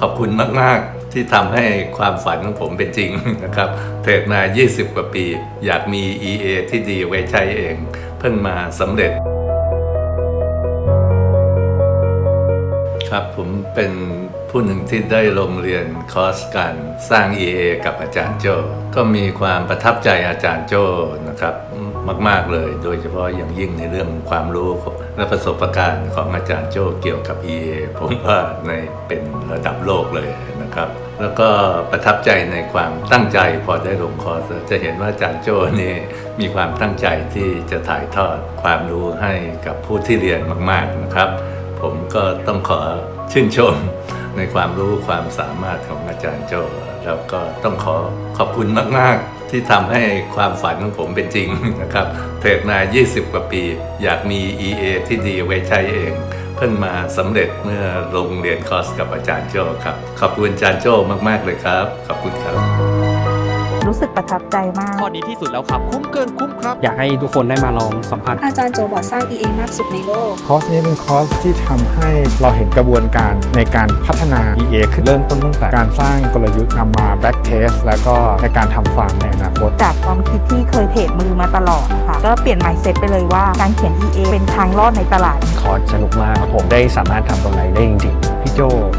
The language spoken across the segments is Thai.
ขอบคุณมาก ๆ ที่ทำให้ความฝันของผมเป็นจริงนะครับเทรดมา 20 กว่าปี อยากมี EA ที่ดีไว้ใช้เอง เพิ่งมาสำเร็จ ครับผมเป็นผู้หนึ่งที่ได้ลงเรียนคอร์สการสร้าง EA กับอาจารย์โจ ก็มีความประทับใจอาจารย์โจนะครับมาก ๆ เลย โดยเฉพาะอย่างยิ่งในเรื่องความรู้และประสบการณ์ของอาจารย์โจเกี่ยวกับ EA ผมว่าในเป็นระดับโลกเลยนะครับ แล้วก็ประทับใจในความตั้งใจพอได้ลงคอร์สจะเห็นว่าอาจารย์โจนี่มีความตั้งใจที่จะถ่ายทอดความรู้ให้กับผู้ที่เรียนมาก ๆนะครับ ผมก็ต้องขอชื่นชมในความรู้ความสามารถของอาจารย์โจแล้วก็ต้องขอขอบคุณมาก ๆ ที่ทำให้ความฝันของผมเป็นจริงนะครับเทรดมา 20 กว่าปี อยากมี EA ที่ดีไว้ใช้เอง เพิ่งมาสำเร็จเมื่อลงเรียนคอร์สกับอาจารย์โจครับ ขอบคุณอาจารย์โจมาก ๆ เลยครับ ขอบคุณครับ รู้สึกประทับใจมาก ข้อดีที่สุดแล้วครับ คุ้มเกินคุ้มครับ อยากให้ทุกคนได้มาลองสัมผัส อาจารย์โจบอกสร้าง EA มากสุดในโลก คอร์สนี้เป็นคอร์สที่ทำให้เราเห็นกระบวนการในการพัฒนา EA ขึ้นเริ่มต้นตั้งแต่การสร้างกลยุทธ์นำมา back test แล้วก็ในการทำฟาร์มในอนาคต จากความคิดที่เคยเทรดมือมาตลอดค่ะ ก็เปลี่ยน mindset ไปเลยว่าการเขียน EA เป็นทางรอดในตลาด คอร์สสนุกมากผมได้สามารถทำกำไรได้จริงๆพี่โจ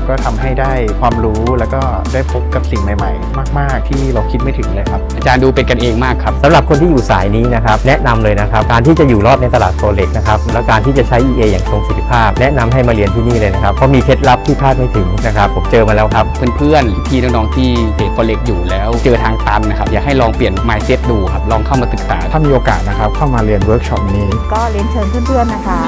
ก็ทำให้ได้ความรู้แล้วก็ได้พบกับสิ่งใหม่ๆ มาก ๆ ที่เราคิดไม่ถึงเลยครับ อาจารย์ดูเป็นกันเองมากครับสำหรับคนที่อยู่สายนี้นะครับแนะนำเลยนะครับ การที่จะอยู่รอดในตลาดโฟเล็กนะครับแล้วการที่จะใช้ EA อย่างทรงประสิทธิภาพ แนะนำให้มาเรียนที่นี่เลยนะครับเพราะมีเคล็ดลับที่คาดไม่ถึงนะครับผมเจอมาแล้วครับเพื่อนๆพี่น้องๆที่เทรดฟอเร็กอยู่แล้วเจอทางตันนะครับอยากให้ลองเปลี่ยน mindset ดูครับลองเข้ามาศึกษาถ้ามีโอกาสนะครับเข้ามาเรียนเวิร์กช็อปนี้ ก็เรียนเชิญเพื่อนๆนะคะ